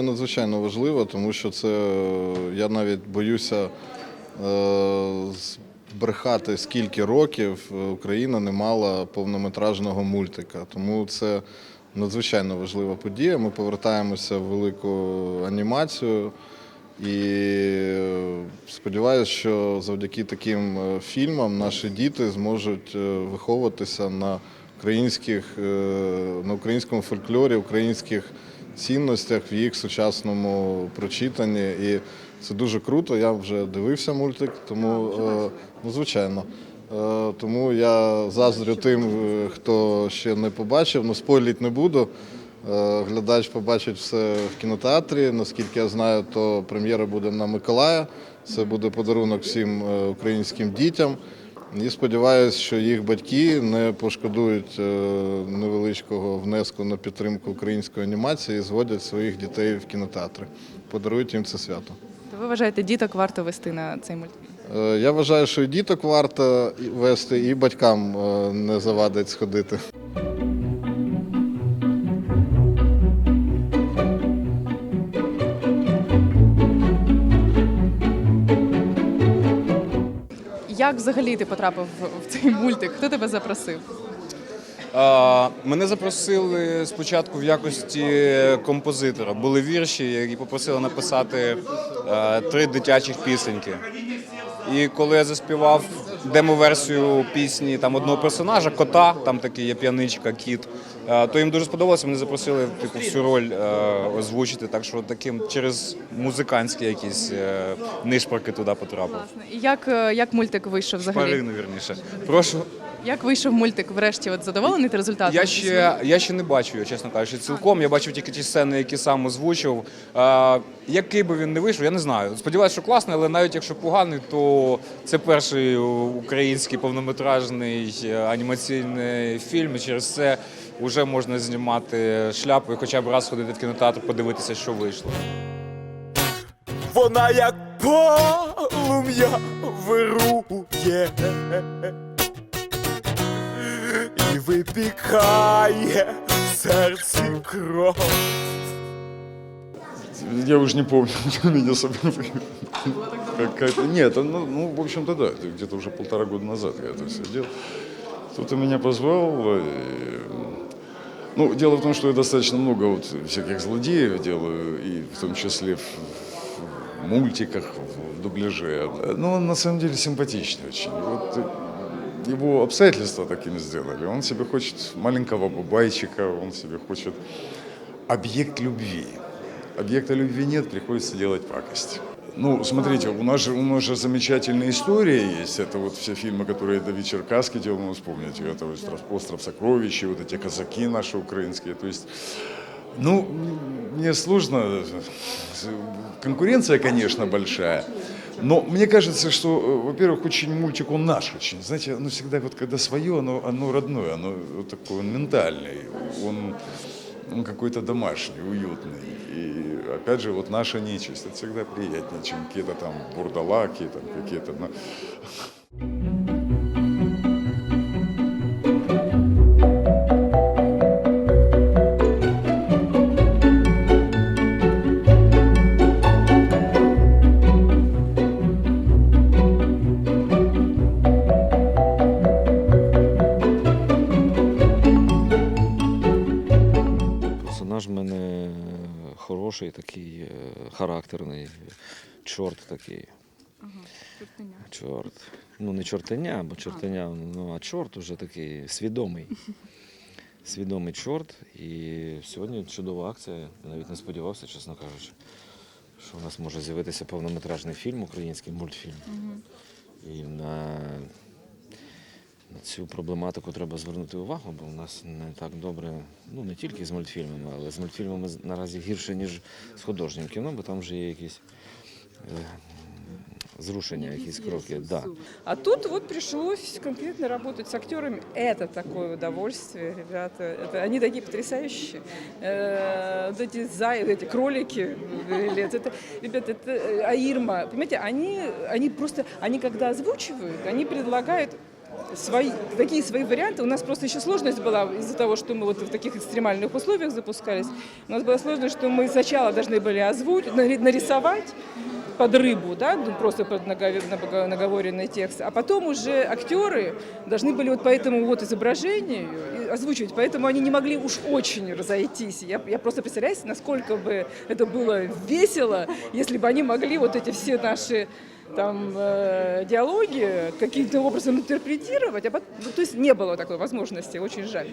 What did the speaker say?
надзвичайно важливо, тому що це я навіть боюся е, збрехати, скільки років Україна не мала повнометражного мультика. Тому це надзвичайно важлива подія. Ми повертаємося в велику анімацію. І е, сподіваюся, що завдяки таким е, фільмам наші діти зможуть виховуватися на українських, на українському фольклорі, українських цінностях в їх сучасному прочитанні. І це дуже круто. Я вже дивився мультик, тому е, ну, звичайно. Е, Тому я заздрю тим, е, хто ще не побачив, ну спойліть не буду. Глядач побачить все в кінотеатрі. Наскільки я знаю, то прем'єра буде на Миколая. Це буде подарунок всім українським дітям. І сподіваюся, що їх батьки не пошкодують е, невеличкого внеску на підтримку української анімації і зводять своїх дітей в кінотеатри. Подарують їм це свято. То ви вважаєте, діток варто вести на цей мультфільм? Е, Я вважаю, що і діток варто вести, і батькам е, не завадить сходити. Як взагалі ти потрапив в- цей мультик? Хто тебе запросив? А, Мене запросили спочатку в якості композитора. Були вірші, які попросили написати а, три дитячих пісеньки. І коли я заспівав демо-версію пісні там одного персонажа, кота, там такий є п'яничка, кіт, е, то їм дуже сподобалося. Вони запросили типу, всю роль е, озвучити. Так що таким через музикантські якісь е, нишпорки туди потрапив. І як, як мультик вийшов взагалі? Парину, вірніше. Прошу. Як вийшов мультик врешті? От задоволений ти результатом? Я ще, я ще не бачив його, чесно кажучи, цілком. Я бачив тільки ті сцени, які сам озвучив. Е, який би він не вийшов, я не знаю. Сподіваюся, що класний, але навіть якщо поганий, то це перший український повнометражний е, анімаційний фільм. І через це вже можна знімати шляпу і хоча б раз ходити в кінотеатр, подивитися, що вийшло. Вона як полум'я вирує і випікає в серці кров. Я уже не помню, у меня собственно, какая-то... Нет, ну, ну, в общем-то, да, это где-то уже полтора года назад я это все делал. Кто-то меня позвал. И, ну, дело в том, что я достаточно много вот всяких злодеев делаю, и в том числе в, в мультиках, в, в дубляже. Но он на самом деле симпатичный очень. И Вот э, его обстоятельства такими сделали. Он себе хочет маленького бабайчика, он себе хочет объект любви. Объекта любви нет, приходится делать пакость. Ну, смотрите, у нас же, у нас же замечательная история есть. Это вот все фильмы, которые Давид Черкасский делал, ну, вспомните, это вот «Остров- «Остров сокровищ», и вот эти казаки наши украинские. То есть, ну, мне сложно. Конкуренция, конечно, большая. Но мне кажется, что, э, во-первых, очень мультик, он наш очень. Знаете, оно всегда, вот когда свое, оно, оно родное, оно вот такое, он ментальный, он, он какой-то домашний, уютный. И опять же, вот наша нечисть, это всегда приятнее, чем какие-то там бурдалаки, там какие-то... ну, хороший, такий е, характерний, чорт такий. Чорт. Ну, не чортеня, бо чортеня, ну а чорт уже такий свідомий. Свідомий чорт. І сьогодні чудова акція. Я навіть не сподівався, чесно кажучи, що у нас може з'явитися повнометражний фільм, український мультфільм. І на, на цю проблематику треба звернути увагу, бо у нас не так добре, ну не тільки з мультфільмами, але з мультфільмами з- наразі гірше, ніж з художнім кіно, бо там вже є якісь е, зрушення, якісь кроки. Да. А тут вот пришлось конкретно работать с актерами. Это такое удовольствие, ребята. Это, они такие потрясающие. Э, вот эти зай, эти кролики. или это- это- ребята, это э, Аирма. Понимаете, они, они просто, они когда озвучивают, они предлагают свои, такие свои варианты. У нас просто еще сложность была из-за того, что мы вот в таких экстремальных условиях запускались. У нас была сложность, что мы сначала должны были озвучить, нарисовать под рыбу, да, ну, просто под наговоренный текст, а потом уже актеры должны были вот по этому вот изображению озвучивать, поэтому они не могли уж очень разойтись. Я, я просто представляю, насколько бы это было весело, если бы они могли вот эти все наши там э, диалоги каким-то образом интерпретировать, а потом, ну, то есть не было такой возможности, очень жаль.